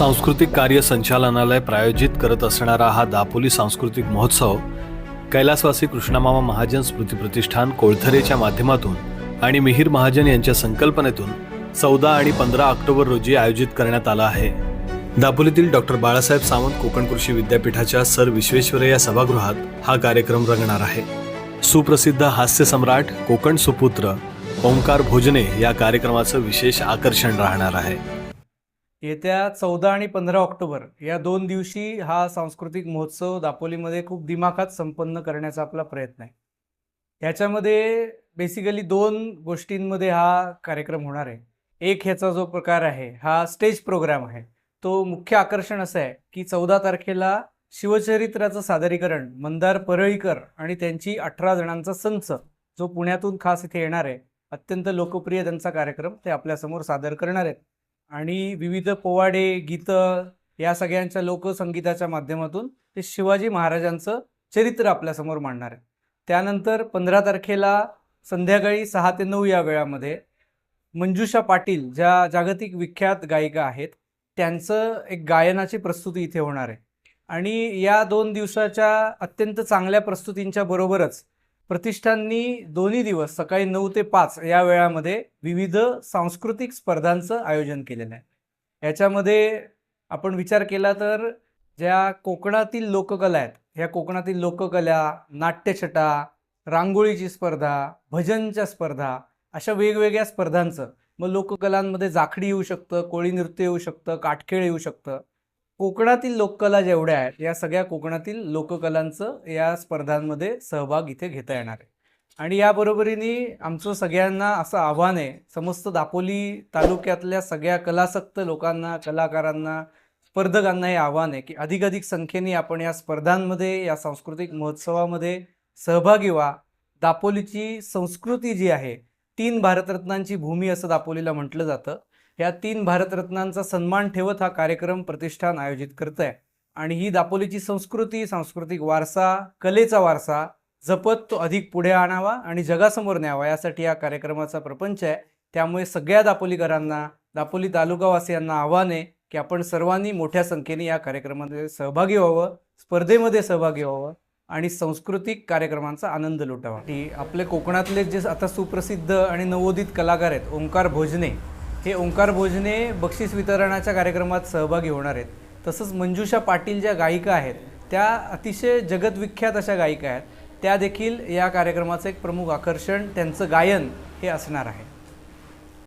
सांस्कृतिक कार्य संचालनालय प्रायोजित करत असणारा हा दापोली सांस्कृतिक महोत्सव कैलासवासी कृष्णामामा महाजन स्मृती प्रतिष्ठान कोळथरेच्या माध्यमातून आणि मिहीर महाजन यांच्या संकल्पनेतून चौदा आणि पंधरा ऑक्टोबर रोजी आयोजित करण्यात आला आहे. दापोलीतील डॉक्टर बाळासाहेब सावंत कोकण कृषी विद्यापीठाच्या सर विश्वेश्वरय्या सभागृहात हा कार्यक्रम रंगणार आहे. सुप्रसिद्ध हास्य सम्राट कोकण सुपुत्र ओंकार भोजने या कार्यक्रमाचं विशेष आकर्षण राहणार आहे. येत्या चौदा आणि पंधरा ऑक्टोबर या दोन दिवशी हा सांस्कृतिक महोत्सव दापोलीमध्ये खूप दिमाखात संपन्न करण्याचा आपला प्रयत्न आहे. ह्याच्यामध्ये बेसिकली दोन गोष्टींमध्ये हा कार्यक्रम होणार आहे. एक ह्याचा जो प्रकार आहे हा स्टेज प्रोग्राम आहे. तो मुख्य आकर्षण असं आहे की चौदा तारखेला शिवचरित्राचं सादरीकरण मंदार परळीकर आणि त्यांची अठरा जणांचा संच जो पुण्यातून खास इथे येणार आहे अत्यंत लोकप्रिय त्यांचा कार्यक्रम ते आपल्यासमोर सादर करणार आहेत. आणि विविध पोवाडे गीतं या सगळ्यांच्या लोकसंगीताच्या माध्यमातून ते शिवाजी महाराजांचं चरित्र आपल्यासमोर मांडणार आहे त्यानंतर पंधरा तारखेला संध्याकाळी सहा ते नऊ या वेळामध्ये मंजुषा पाटील ज्या जागतिक विख्यात गायिका आहेत त्यांचं एक गायनाची प्रस्तुती इथे होणार आहे. आणि या दोन दिवसाच्या अत्यंत चांगल्या प्रस्तुतींच्या बरोबरच प्रतिष्ठाननी दोन्ही दिवस सकाळी नऊ ते पाच या वेळामध्ये विविध सांस्कृतिक स्पर्धांचं आयोजन केलेलं आहे. याच्यामध्ये आपण विचार केला तर ज्या कोकणातील लोककला आहेत ह्या कोकणातील लोककला नाट्यछटा रांगोळीची स्पर्धा भजनच्या स्पर्धा अशा वेगवेगळ्या स्पर्धांचं मग लोककलांमध्ये जाखडी येऊ शकतं कोळी नृत्य येऊ शकतं काटखेळ येऊ शकतं कोकणातील लोककला जेवढ्या आहेत या सगळ्या कोकणातील लोककलांचं या स्पर्धांमध्ये सहभाग इथे घेता येणार आहे. आणि याबरोबरीने आमचं सगळ्यांना असं आव्हान आहे समस्त दापोली तालुक्यातल्या सगळ्या कलासक्त लोकांना कलाकारांना स्पर्धकांना हे आव्हान आहे की अधिकाधिक संख्येने आपण या स्पर्धांमध्ये या सांस्कृतिक महोत्सवामध्ये सहभागी व्हा. दापोलीची संस्कृती जी आहे तीन भारतरत्नांची भूमी असं दापोलीला म्हटलं जातं. ह्या तीन भारतरत्नांचा सन्मान ठेवत हा कार्यक्रम प्रतिष्ठान आयोजित करत आहे आणि ही दापोलीची संस्कृती सांस्कृतिक वारसा कलेचा वारसा जपत तो अधिक पुढे आणावा आणि जगासमोर न्यावा यासाठी या कार्यक्रमाचा प्रपंच आहे. त्यामुळे सगळ्या दापोलीकरांना दापोली तालुकावासियांना आव्हान आहे की आपण सर्वांनी मोठ्या संख्येने या कार्यक्रमामध्ये सहभागी व्हावं स्पर्धेमध्ये सहभागी व्हावं आणि सांस्कृतिक कार्यक्रमांचा आनंद लुटावा. की आपले कोकणातले जे आता सुप्रसिद्ध आणि नवोदित कलाकार आहेत ओंकार भोजने हे ओंकार भोजने बक्षीस वितरणाच्या कार्यक्रमात सहभागी होणार आहेत. तसंच मंजुषा पाटील ज्या गायिका आहेत त्या अतिशय जगतविख्यात अशा गायिका आहेत. त्या देखील या कार्यक्रमाचं एक प्रमुख आकर्षण त्यांचं गायन हे असणार आहे.